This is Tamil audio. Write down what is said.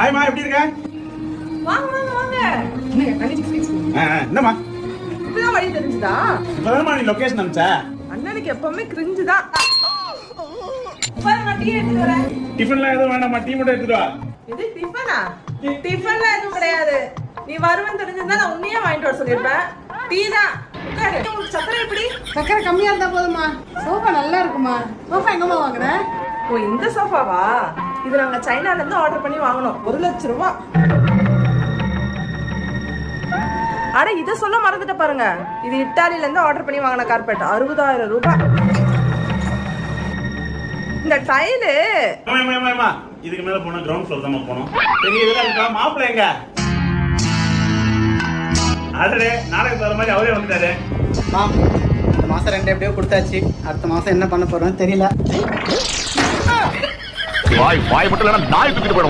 ஹாய்மா எப்படி இருக்க? வாங்க வாங்க வாங்க. என்னம்மா? இப்பதான் வழி தெரிஞ்சுதா? இப்பதானம்மா நீ லொகேஷன் அனுப்பிச்ச? அண்ணனுக்கு எப்பவுமே கிரிஞ்சு தான் பாருங்க டீ எடுத்துட்டு வரேன். டிஃபன்லாம் எதுவும் வேணாம்மா டீ மட்டும் எடுத்துட்டு வா. இது டிஃபனா டிஃபன்ல எதுவும் கிடையாது. நீ வருவன்னு தெரிஞ்சிருந்தா நான் உன்னையே வாங்கிட்டு வர சொல்லியிருப்பேன். டீ தான் சக்கரை எப்படி? சக்கரை கம்மியா இருந்தா போதுமா சோஃபா நல்லா இருக்குமா? சோஃபா எங்கம்மா வாங்குற? ஓ இந்த சோஃபாவா? இது நாங்க சைனால இருந்து ஆர்டர் பண்ணி வாங்கினோம். ஒரு லட்சம் ரூபாய் அட இத சொல்ல மறந்துட்ட பாருங்க. இது இட்டாலில இருந்து ஆர்டர் பண்ணி வாங்கின கார்பெட் அறுபதாயிரம் ரூபாய். இந்த டைலு இதுக்கு மேல போனா கிரவுண்ட் ஃப்ளோர் தான் போனோம். சரி இதெல்லாம் இருக்கா? மாப்பிள்ளை எங்க? அடடே நாடகத்துல வர மாதிரி அவரே வந்துட்டாரு. இந்த மாதம் ரெண்டு எப்படியோ கொடுத்தாச்சு. அடுத்த மாதம் என்ன பண்ண போகிறோன்னு தெரியல. வாய் வாய் மட்டும் இல்லைன்னா நாய் தூக்கிட்டு போயிட